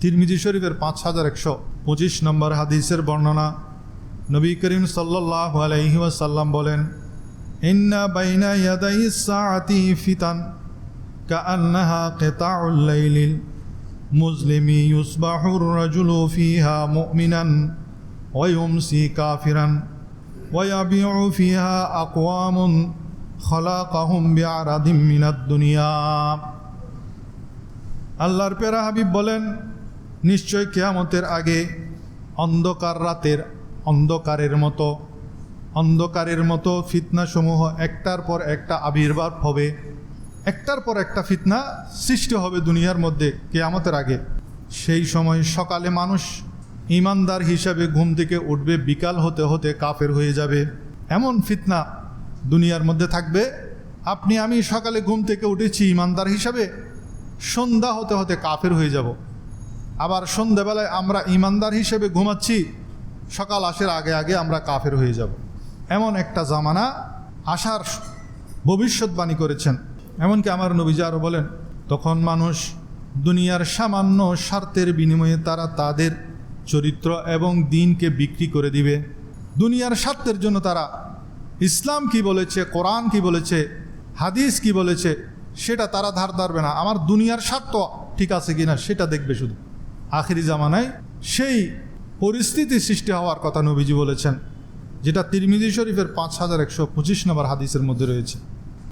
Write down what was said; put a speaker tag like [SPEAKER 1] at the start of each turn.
[SPEAKER 1] তিরমিজি শরীফের পাঁচ হাজার একশো পঁচিশ নম্বর হাদিসের বর্ণনা। নবী করিম সাল্লাহ আলহিউসাল্লাম বলেন, ইন্না বাইনা ইয়াদাই সাআতি ফিতান কা কাআন্নাহা কিতাউল লাইলিল মুজলিমি ইউসবাহুর রাজুলু ফিহা মুমিনান, ওয়া ইউমসি কাফিরান, ওয়া ইয়াবিউ ফিহা আকওয়ামুন, খলাকাহুম বিআরাদিম মিনাদ দুনিয়া। আল্লাহর পেরা হাবিব বলেন নিশ্চয় কেয়ামতের আগে অন্ধকার রাতের অন্ধকারের মতো অন্ধকারের মতো ফিতনাসমূহ একটার পর একটা আবির্ভাব হবে, একটার পর একটা ফিতনা সৃষ্টি হবে দুনিয়ার মধ্যে কেয়ামতের আগে। সেই সময় সকালে মানুষ ইমানদার হিসাবে ঘুম থেকে উঠবে, বিকাল হতে হতে কাফের হয়ে যাবে। এমন ফিতনা দুনিয়ার মধ্যে থাকবে, আপনি আমি সকালে ঘুম থেকে উঠেছি ইমানদার হিসাবে, সন্ধ্যা হতে হতে কাফের হয়ে যাব। আবার সন্ধ্যাবেলায় আমরা ইমানদার হিসেবে ঘুমাচ্ছি। সকাল আসার আগে আগে আমরা কাফের হয়ে যাব। এমন একটা জামানা আসার ভবিষ্যৎবাণী করেছেন। এমনকি আমার নবীজি বলেন, তখন মানুষ দুনিয়ার সামান্য স্বার্থের বিনিময়ে তারা তাদের চরিত্র এবং দিনকে বিক্রি করে দিবে। দুনিয়ার স্বার্থের জন্য তারা ইসলাম কি বলেছে, কোরআন কি বলেছে, হাদিস কি বলেছে, সেটা তারা ধার ধারবে না। আমার দুনিয়ার স্বার্থ ঠিক আছে কিনা সেটা দেখবে শুধু। আখিরি জামানায় সেই পরিস্থিতি সৃষ্টি হওয়ার কথা নবীজি বলেছেন, যেটা তিরমিজি শরীফের পাঁচ হাজার একশো পঁচিশ নম্বর হাদিসের মধ্যে রয়েছে।